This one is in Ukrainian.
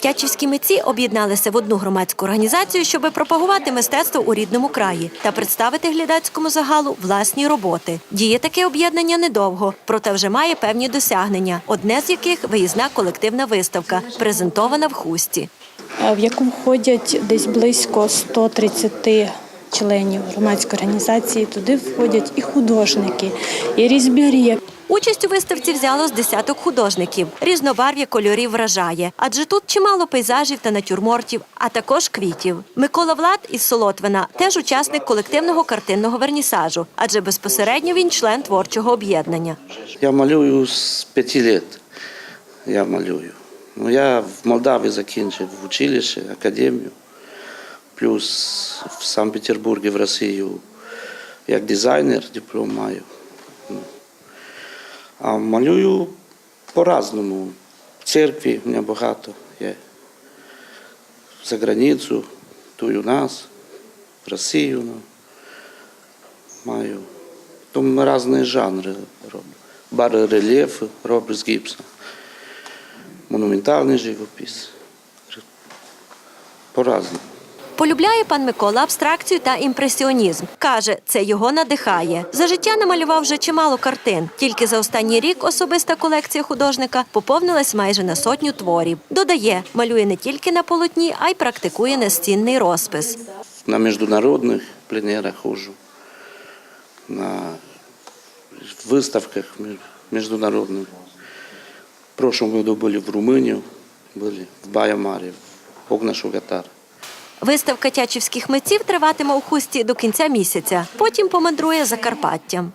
Тячівські митці об'єдналися в одну громадську організацію, щоб пропагувати мистецтво у рідному краї та представити глядацькому загалу власні роботи. Діє таке об'єднання недовго, проте вже має певні досягнення. Одне з яких виїзна колективна виставка, презентована в хусті. в яку входять десь близько 130 членів громадської організації. Туди входять і художники, і різьбярі. Участь у виставці взяло з десяток художників. Різнобарв'я кольорів вражає, адже тут чимало пейзажів та натюрмортів, а також квітів. Микола Влад із Солотвина теж учасник колективного картинного вернісажу, адже безпосередньо він член творчого об'єднання. Я малюю з п'яти лет. Я малюю. Ну, я в Молдаві закінчив училище, академію, плюс в Санкт-Петербургі, в Росію, як дизайнер диплом маю. Ну. А малюю по-разному. В церкві у мене багато є. За границю, тут у нас, в Росію. Ну. Маю. Тому різні жанри роблю. Барельєфи роблю з гіпсу. Монументальний живопис. По-разному. Полюбляє пан Микола абстракцію та імпресіонізм. Каже, це його надихає. За життя намалював вже чимало картин. Тільки за останній рік особиста колекція художника поповнилась майже на сотню творів. Додає, малює не тільки на полотні, а й практикує настінний розпис. На міжнародних пленерах хожу. На выставках мі- міжнародних. В прошлом году были в Румынии, были в Байамаре, в Огнашугатар. Виставка тячівських митців триватиме у хусті до кінця місяця. Потім помандрує Закарпаттям.